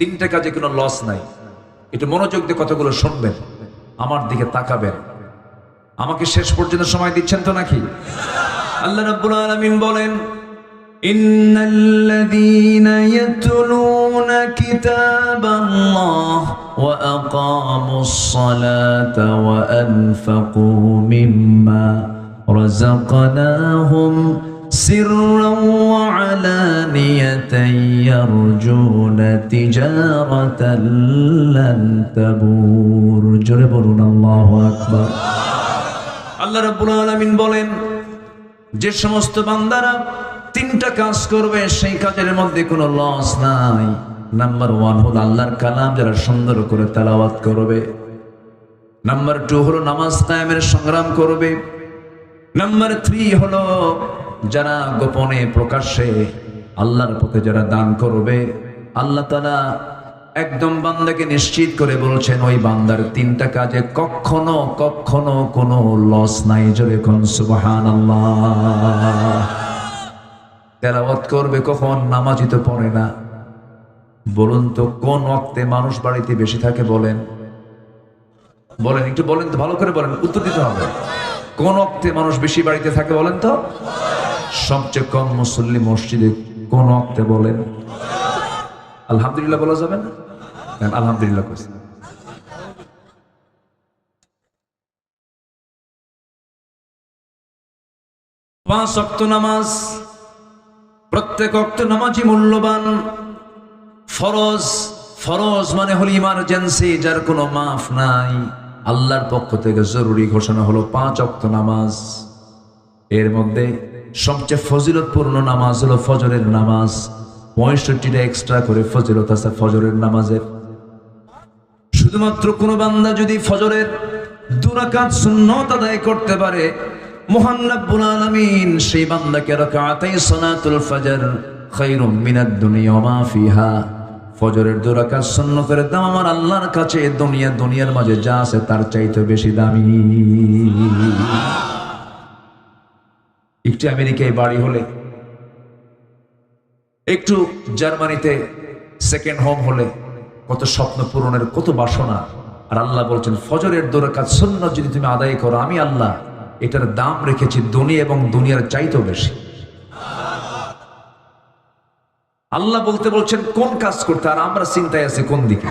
তিনটে কাজে কোনো লস নাই। একটু মনোযোগ দিয়ে কথাগুলো শুনবেন। আমার দিকে তাকাবেন। আমাকে শেষ পর্যন্ত সময় দিচ্ছেন তো নাকি? আল্লাহ রাব্বুল আলামিন বলেন, ইন্নাল্লাযীনা ইয়াতলুনা কিতাবাল্লাহ ওয়া আকামুস সালাতা ওয়া আনফাকু মিম্মা রাযাকনাহুম سرا وعلانية يرجون تجارة لن تبور جربنا الله أكبر আল্লাহ রাব্বুল আলামিন বলেন যে সমস্ত বান্দারা তিনটা কাজ করবে সেই কাজের মধ্যে কোনো লস নাই নাম্বার ওয়ান হলো আল্লাহর কালাম যারা সুন্দর করে তেলাওয়াত করবে নাম্বার টু হলো নামাজ কায়েমের সংগ্রাম করবে নাম্বার থ্রি হলো যারা গোপনে প্রকাশ্যে আল্লাহর পথে যারা দান করবে, আল্লাহ তালা একদম বান্দাকে নিশ্চিত করে বলছেন, ওই বান্দার তিনটা কাজে কখনো কখনো কোনো লস নাই। জোরে কোন সুবহান তেলাওয়াত করবে কখন? নামাজি তো পড়ে না। বলুন তো, কোন অক্তে মানুষ বাড়িতে বেশি থাকে বলেন? বলেন, একটু বলেন তো, ভালো করে বলেন, উত্তর দিতে হবে। কোন অক্তে মানুষ বেশি বাড়িতে থাকে বলেন তো? সবচেয়ে কম মুসল্লি মসজিদে কোন অক্তে বলেন? আলহামদুলিল্লাহ বলা যাবে না? আলহামদুলিল্লাহ কইছি। পাঁচ অক্ত নামাজ, প্রত্যেক অক্ত নামাজই মূল্যবান। ফরজ ফরজ মানে হলো ইমার্জেন্সি যার কোনো মাফ নাই। আল্লাহর পক্ষ থেকে জরুরি ঘোষণা হলো পাঁচ অক্ত নামাজ। এর মধ্যে সবচেয়ে ফজিলতপূর্ণ নামাজ হলো ফজরের নামাজ। পঁয়ষট্টিটা এক্সট্রা করে ফজিলত আছে ফজরের নামাজের। শুধুমাত্র কোনো বান্দা যদি ফজরের দুরাকাত সুন্নত আদায় করতে পারে সেই ফজরের দুরাকাত দাম আমার আল্লাহর কাছে, দুনিয়া দুনিয়ার মাঝে যা আছে তার চাইতে বেশি দামি। একটু আমেরিকায় বাড়ি হলে, একটু জার্মানিতে সেকেন্ড হোম হলে, কত স্বপ্ন পূরণের কত বাসনা। আর আল্লাহ বলছেন, ফজরের দোরকাত শূন্য যদি তুমি আদায় করো, আমি আল্লাহ এটার দাম রেখেছি দুনিয়া এবং দুনিয়ার চাইতেও বেশি। আল্লাহ বলতে বলছেন, কোন কাজ করতে? আর আমরা চিন্তায় আছি, কোন দিকে?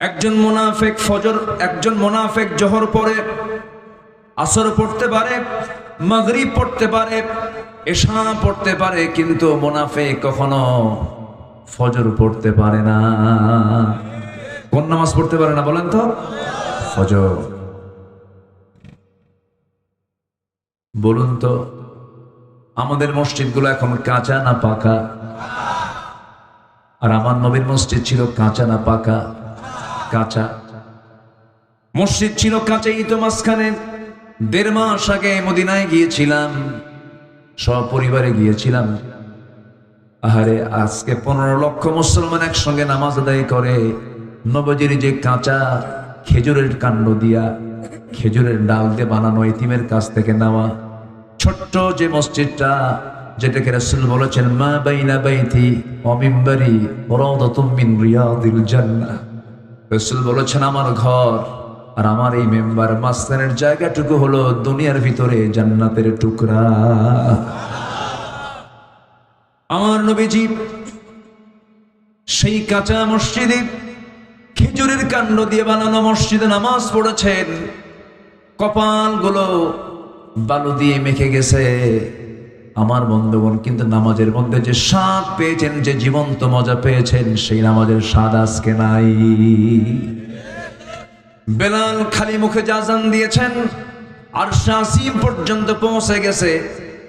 একজন মোনাফেক ফজর, একজন মোনাফেক জহর পরে আসর পড়তে পারে, মাগরিব পড়তে পারে, এশা পড়তে পারে, কিন্তু মোনাফে কখনো ফজর পড়তে পারে না। কোন নামাজ পড়তে পারে না বলেন তো? ফজর। বলুন তো, আমাদের মসজিদগুলো এখন কাঁচা না পাকা? আর আমার নবীর মসজিদ ছিল কাঁচা না পাকা? কাঁচা। মসজিদ ছিল কাঁচাই তো মাঝখানে দেড় মাস আগে মদিনায় গিয়েছিলাম, সপরিবারে গিয়েছিলাম। আহারে, আজকে পনেরো লক্ষ মুসলমান একসঙ্গে নামাজ আদায় করে, নবজির যে কাঁচা খেজুরের কাণ্ড দিয়া খেজুরের ডাল দিয়ে বানানো এতিমের কাছ থেকে নেওয়া ছোট্ট যে মসজিদটা, যেটাকে রাসূল বলেছেন, মা বাইনা বাইতি অমিম্বারি রিয়াদিল জান্নাহ। রাসূল বলেছেন, আমার ঘর আর আমার এই মেম্বার মাস্তানের জায়গাটুকু হলো দুনিয়ার ভিতরে জান্নাতের টুকরা। আমার নবীজি, সেই কাঁচা মসজিদে খেজুরের কাণ্ড দিয়ে বানানো মসজিদে নামাজ পড়েছেন। কপালগুলো বালু দিয়ে মেখে গেছে। আমার বন্ধুগণ, কিন্তু নামাজের মধ্যে যে স্বাদ পেয়েছেন, যে জীবন্ত মজা পেয়েছেন, সেই নামাজের স্বাদ আজকে নাই। বেলাল খালি মুখে জাজান দিয়েছেন আর শাসিম পর্যন্ত পৌঁছে গেছে।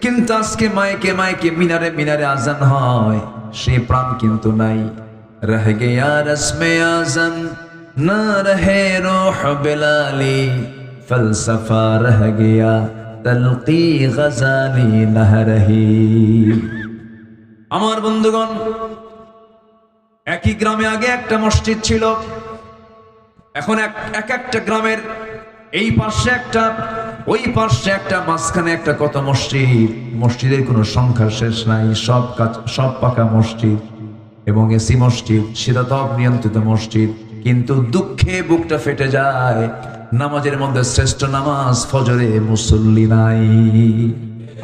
কিন্তু আজকে মাইকে মাইকে মিনারে মিনারে আজান হয়, সে প্রাণ কিন্তু নাই। রহ গয়া রসমে আজান, না রহে রোহ বেলালি, ফলসফা রহ গয়া তলকি গজালি নহ রহি আমার বন্ধুগণ, একই গ্রামে আগে একটা মসজিদ ছিল। এখন এক এক একটা গ্রামের এই পাশে একটা, ওই পাশে একটা, মাঝখানে একটা কত মসজিদ। মসজিদের কোনো সংখ্যা শেষ নাই, সব কাজ, সব পাকা মসজিদ এবং এসি মসজিদ, শীতাতপ নিয়ন্ত্রিত মসজিদ। কিন্তু দুঃখে বুকটা ফেটে যায়, নামাজের মধ্যে শ্রেষ্ঠ নামাজ ফজরে মুসল্লি নাই।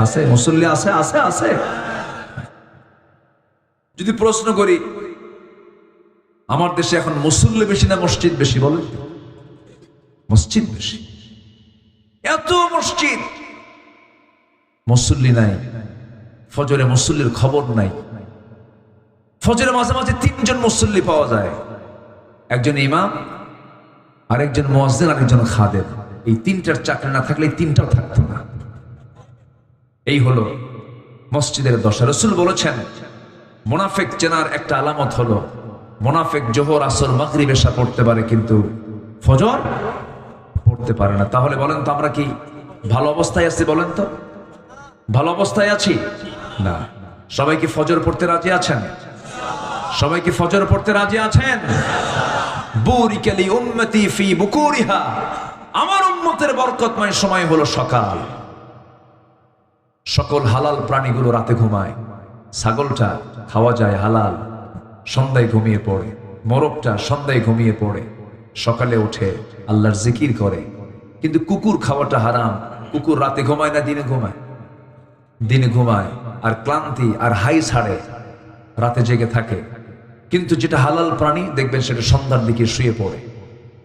আছে, মুসল্লি আছে আছে আছে। যদি প্রশ্ন করি আমার দেশে এখন মুসল্লি বেশি না মসজিদ বেশি বলেন মসজিদ বেশি। এত মসজিদ। মুসল্লি নাই। ফজরে মুসল্লির খবর নাই। ফজরে মাঝে মাঝে তিনজন মুসল্লি পাওয়া যায়। একজন ইমাম, আরেকজন মোয়াজ্জেন, আরেকজন খাদের এই তিনটার চাকরি না থাকলে তিনটাও থাকতো না। এই হলো মসজিদের দশা। রসুল বলেছেন, মোনাফেক চেনার একটা আলামত হলো মোনাফেক জোহর, আসর, মাগরিব এসা পড়তে পারে, কিন্তু ফজর পড়তে পারে না। তাহলে বলেন তো আমরা কি ভালো অবস্থায় আছি বলেন তো? ভালো অবস্থায় আছি? না। সবাই কি ফজর পড়তে রাজি আছেন? সবাই কি ফজর পড়তে রাজি আছেন? বুরিকালি উম্মতি ফি বুকুরিহা। আমার উম্মতের বরকতময় সময় হলো সকাল। সকল হালাল প্রাণীগুলো রাতে ঘুমায়। ছাগলটা খাওয়া যায় হালাল। সন্ধ্যায় ঘুমিয়ে পড়ে। মোরগটা সন্ধ্যায় ঘুমিয়ে পড়ে। সকালে উঠে আল্লাহর জিকির করে। কিন্তু কুকুর খাওয়াটা হারাম। কুকুর রাতে ঘুমায় না, দিনে ঘুমায়। দিনে ঘুমায় আর ক্লান্তি আর হাই ছাড়ে। রাতে জেগে থাকে। কিন্তু যেটা হালাল প্রাণী, দেখবেন সেটা সন্ধ্যার দিকে শুয়ে পড়ে।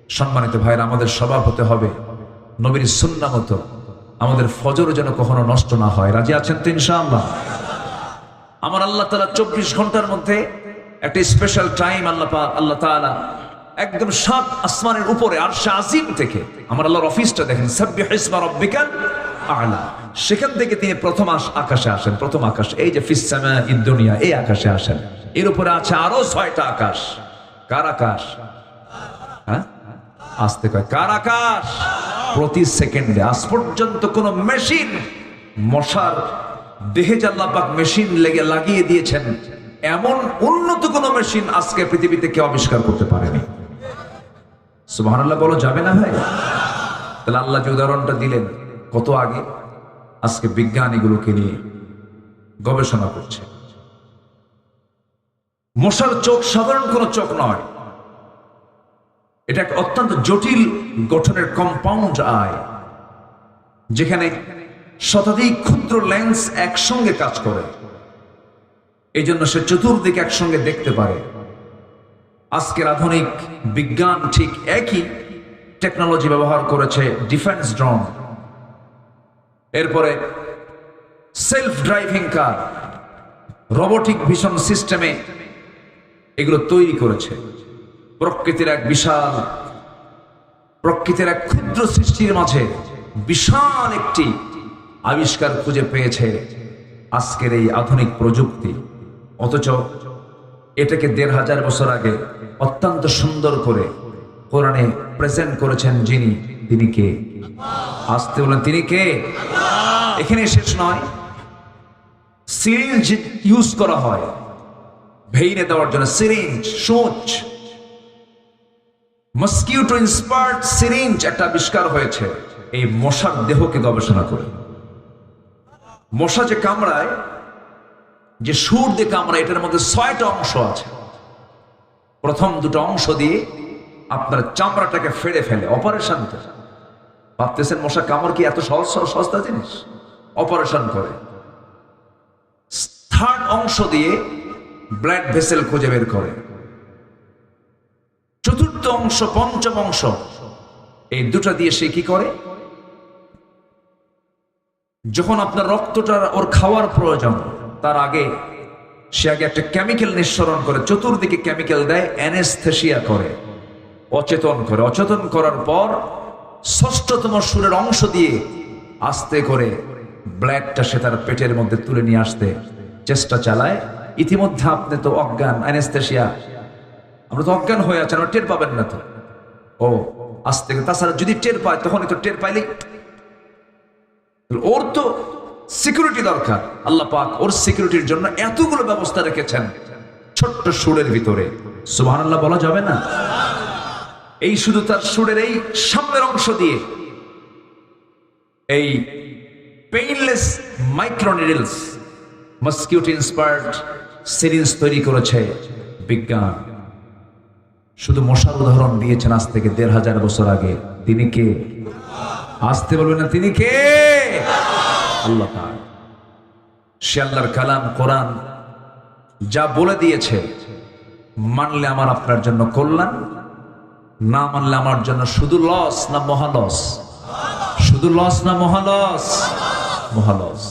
সম্মানিত ভাইরা আমাদের স্বভাব হতে হবে নবীর সুন্না মতো। আমাদের ফজর যেন কখনো নষ্ট না হয়। রাজি আছেন তো ইনশাআল্লাহ? আমার আল্লাহ তালা চব্বিশ ঘণ্টার মধ্যে একটা স্পেশাল টাইম আল্লাহ আল্লাহ তাআলা একদম সাত আসমানের উপরে আর আজিম থেকে আমার আল্লাহর অফিসটা দেখেন আলা সেখান থেকে তিনি প্রথম আকাশে আসেন, প্রথম আকাশ, এই যে ফিসামা দুনিয়া, এই আকাশে আসেন। এর উপরে আছে আরও ছয়টা আকাশ। কার আকাশ? হ্যাঁ? আসতে কয় কার আকাশ? প্রতি সেকেন্ডে, আজ পর্যন্ত কোন মেশিন মশার দেহে জাল্লাপাক মেশিন লেগে লাগিয়ে দিয়েছেন। এমন উন্নত কোন মেশিন আজকে পৃথিবীতে কেউ আবিষ্কার করতে পারেনি। সুবহানাল্লাহ বলো, যাবে না ভাই? তাহলে আল্লাহ যে উদাহরণটা দিলেন, কত আগে? আজকে বিজ্ঞান এগুলোকে নিয়ে গবেষণা করছে। মশার চোখ সাধারণ কোনো চোখ নয়। এটা একটা অত্যন্ত জটিল গঠনের কম্পাউন্ড আয় যেখানে শতাধিক ক্ষুদ্র লেন্স একসঙ্গে কাজ করে। এই জন্য সে চতুর্দিকে একসঙ্গে দেখতে পারে। আজকের আধুনিক বিজ্ঞান ঠিক একই টেকনোলজি ব্যবহার করেছে ডিফেন্স ড্রোন এরপরে self driving car robotic vision সিস্টেমে এগুলো তৈরি করেছে। প্রকৃতির এক বিশাল, প্রকৃতির এক ক্ষুদ্র সৃষ্টির মাঝে বিশাল একটি আবিষ্কার খুঁজে পেয়েছে আজকের এই আধুনিক প্রযুক্তি। অথচ এটাকে দেড় হাজার বছর আগে অত্যন্ত সুন্দর করে কোরআনে প্রেজেন্ট করেছেন যিনি, তিনি কে? আসতে বলেন তিনি কে? এখানে শেষ নয়। সিরিঞ্জ ইউজ করা হয়। ভেইনে দেওয়ার জন্য সিরিঞ্জ সোচ। মস্কিউটো ইন্সপায়ার্ড সিরিঞ্জ একটা আবিষ্কার হয়েছে। এই মশার দেহকে গবেষণা করে। মশা যে কামড়ায় যে সুর দিয়ে কামড়ায় এটার মধ্যে ছয়টা অংশ আছে। প্রথম দুটো অংশ দিয়ে আপনার চামড়াটাকে ফেড়ে ফেলে, অপারেশন করে। ভাবতেছেন মশা কামড় কি এত সহজ সহজ সস্তা জিনিস? অপারেশন করে। থার্ড অংশ দিয়ে ব্লাড ভেসেল খুঁজে বের করে। চতুর্থ অংশ, পঞ্চম অংশ, এই দুটা দিয়ে সে কি করে? যখন আপনার রক্তটা ওর খাওয়ার প্রয়োজন তার আগে সে আগে একটা কেমিক্যাল নিঃসরণ করে, চতুর্দিকে কেমিক্যাল দেয় অ্যানেস্থেসিয়া করে, অচেতন করে। অচেতন করার পর ষষ্ঠতম সুরের অংশ দিয়ে আস্তে করে ব্লাডটা সে তার পেটের মধ্যে তুলে নিয়ে আসতে চেষ্টা চালায়। ইতিমধ্যে আপনি তো অজ্ঞান অ্যানেস্থেসিয়া আমরা তো অজ্ঞান হয়ে আছেন টের পাবেন না তো। ও, আস্তে তাছাড়া যদি টের পায়, তখনই তো টের পাইলেই ওর তো সিকিউরিটি দরকার। আল্লাহ পাক ওর সিকিউরিটির জন্য এতগুলো ব্যবস্থা রেখেছেন। ছোট্ট সুরের ভিতরে। আল্লাহ বলা যাবে না? এই শুধু তার সুরের এই সামনের অংশ দিয়ে। এই painless microneedles mosquito inspired syringe তৈরি করেছে বিজ্ঞান। শুধু মশার উদাহরণ দিয়েছেন আজ থেকে দেড় হাজার বছর আগে। তিনি কে? আসতে বলবেন না, তিনি কে? আল্লাহ সে আল্লাহর কালাম কোরআন যা বলে দিয়েছে, মানলে আমার আপনার জন্য কল্যাণ, না মানলে আমার জন্য শুধু লস না মহালস শুধু লস না মহালস মহালস